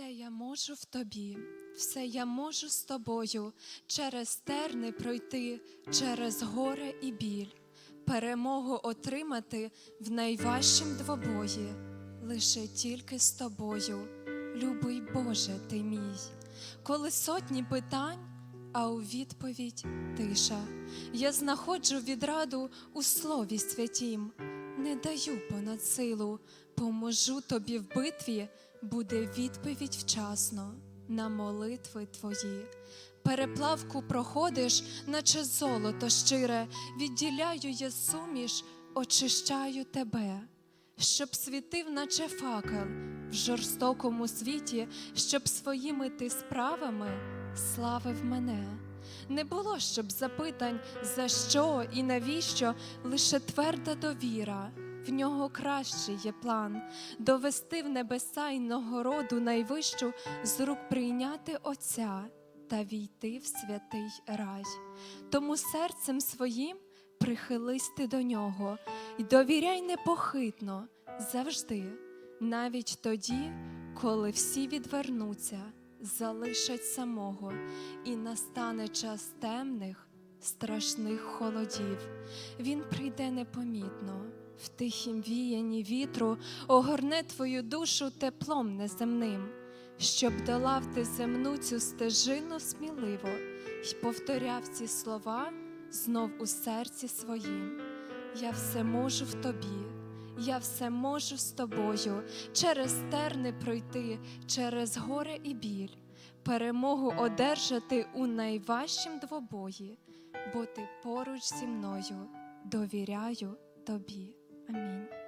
Все я можу в тобі, все я можу з тобою, через терни пройти, через горе і біль, перемогу отримати в найважчім двобої, лише тільки з тобою, любий Боже ти мій. Коли сотні питань, а у відповідь тиша. Я знаходжу відраду у слові святім, не даю понад силу, поможу тобі в битві, буде відповідь вчасно на молитви твої. Переплавку проходиш, наче золото щире, відділяю я суміш, очищаю тебе, щоб світив, наче факел в жорстокому світі, щоб своїми ти справами славив мене. Не було щоб запитань, за що і навіщо, лише тверда довіра. В нього кращий є план довести в небеса й нагороду найвищу, з рук прийняти Отця та війти в святий рай. Тому серцем своїм прихились ти до нього й довіряй непохитно завжди, навіть тоді, коли всі відвернуться, залишать самого, і настане час темних, страшних холодів. Він прийде непомітно, в тихім віянні вітру огорне твою душу теплом неземним, щоб долав ти земну цю стежину сміливо й повторяв ці слова знов у серці своїм. Я все можу в тобі, я все можу з тобою, через терни пройти, через горе і біль, перемогу одержати у найважчім двобої, бо ти поруч зі мною довіряю тобі. Амінь.